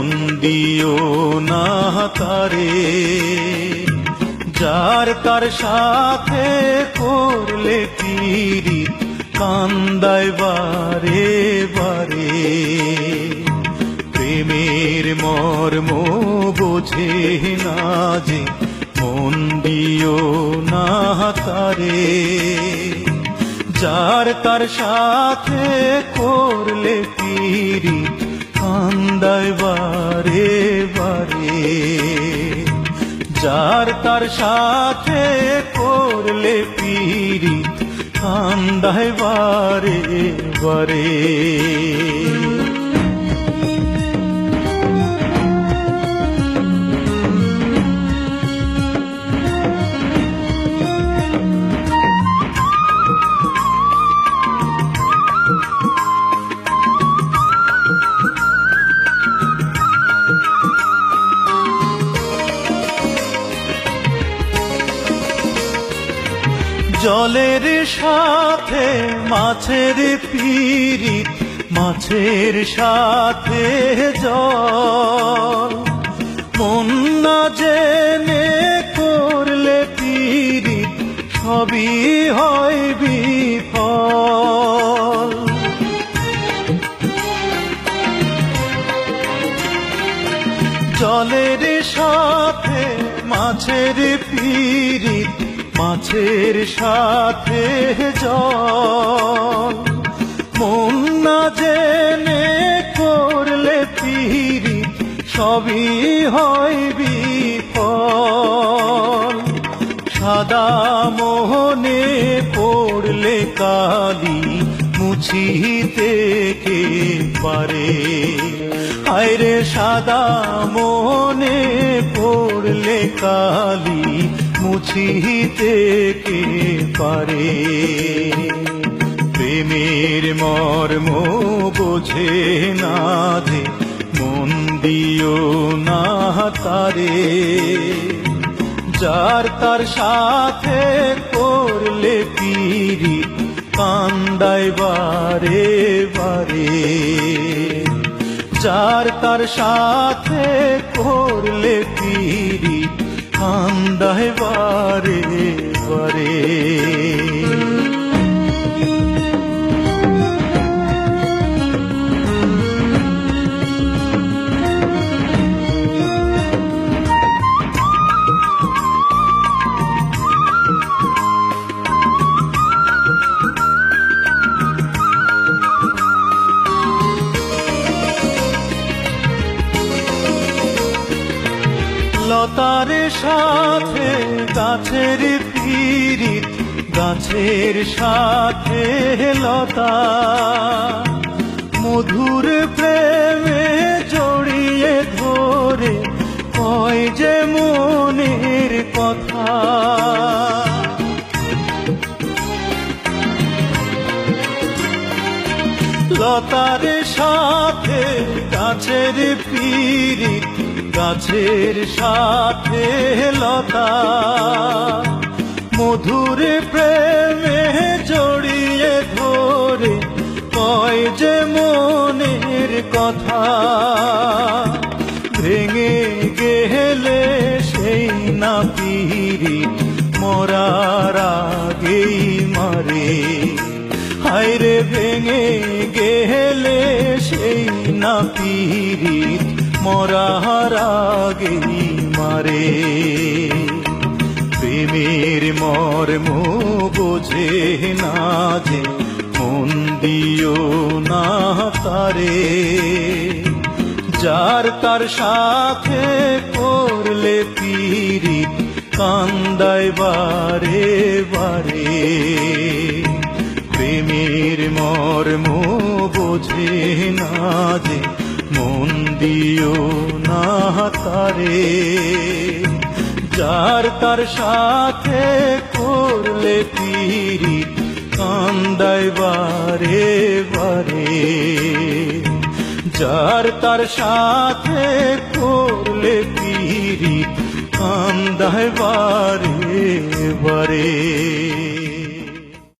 মন দিও না তারে, যার তার সাথে করলে পিরি কান্দায় বারে বারে। প্রেমের মর্ম বোঝে না যে মন দিও না তারে, যার তার সাথে করলে পিরি কান্দায় বারে বারে যার তার সাথে করলে পিরি কান্দায় বারে বারে। জলের সাথে, মাছের পিরিত মাছের সাথে জল। মন জেনে করলে পিরিত সবই হয় বিফল। জলের সাথে, মাছের পিরিত মাছের সাথে জল। মন না জেনে করলে পিরিত সবই হয় বিফল সাদা মোহনে পড়লে কালি মুছিতে কে পারে? আয়রে সাদা মোহনে পড়লে কালি মুছিতে কে পারে? প্রেমের মর্ম বোঝে না যে, মন দিও না তারে। যার তার সাথে করলে পিরি, কান্দায় বারে বারে। যার তার সাথে করলে কান্দায় বারে বারে লতার সাথে গাছের পিরিত গাছের সাথে লতা মধুর প্রেমে জড়িয়ে ধরে কয় যে মনের কথা। লতার সাথে গাছের পিরিত গাছের সাথে লতা, মধুর প্রেমে জড়িয়ে ধরে কয় যে মনের কথা। ভেঙে গেলে সেই না পিরি মরার আগেই মারে। হায়রে ভেঙে গেলে সেই না পিরিত মরার আগেই মারে। প্রেমের মর্ম বোঝে না যে মন দিও না তারে। যার তার সাথে করলে পিরি কান্দায় বারে বারে। প্রেমের মর্ম বোঝে না দিও না তারে, যার তার সাথে করলে পিরি কান্দায় বারে বারে, যার তার সাথে করলে পিরি কান্দায় বারে বারে।